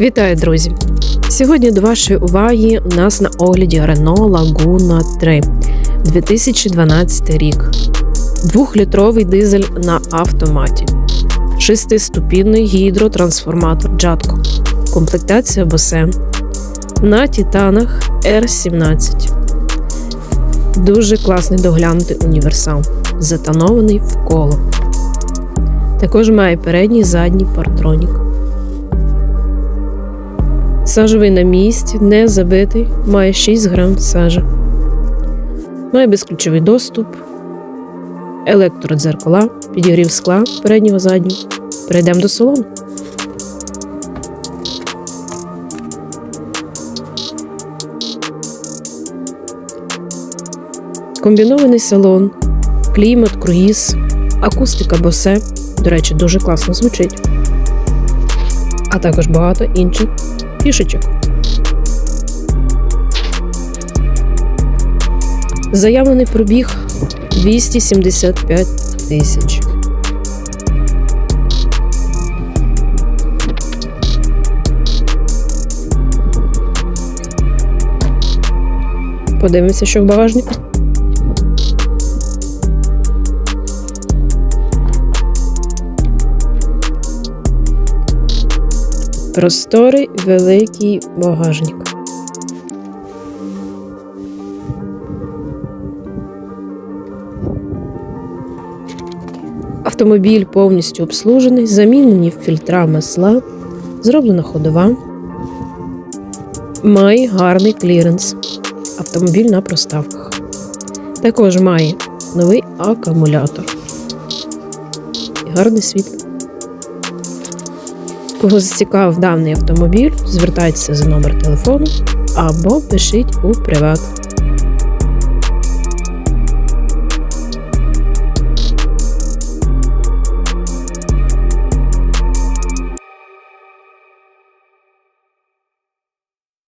Вітаю, друзі! Сьогодні до вашої уваги у нас на огляді Renault Laguna 3 2012 рік. Двохлітровий дизель на автоматі, шестиступінний гідротрансформатор Джатко, комплектація Bose на Титанах R17. Дуже класний доглянутий універсал, затонований в коло. Також має передній задній партронік. Сажовий на місці, не забитий, має 6 грам сажі. Має безключовий доступ, електродзеркала, підігрів скла переднього заднього. Перейдемо до салону. Комбінований салон, клімат, круїз, акустика босе. До речі, дуже класно звучить. А також багато інших фішечок. Заявлений пробіг 275 тисяч. Подивимося, що в багажнику. Просторий великий багажник. Автомобіль повністю обслужений, замінені фільтра масла, зроблена ходова. Має гарний кліренс. Автомобіль на проставках. Також має новий акумулятор. І гарне світло. Кого зацікавив даний автомобіль, звертайтеся за номер телефону або пишіть у приват.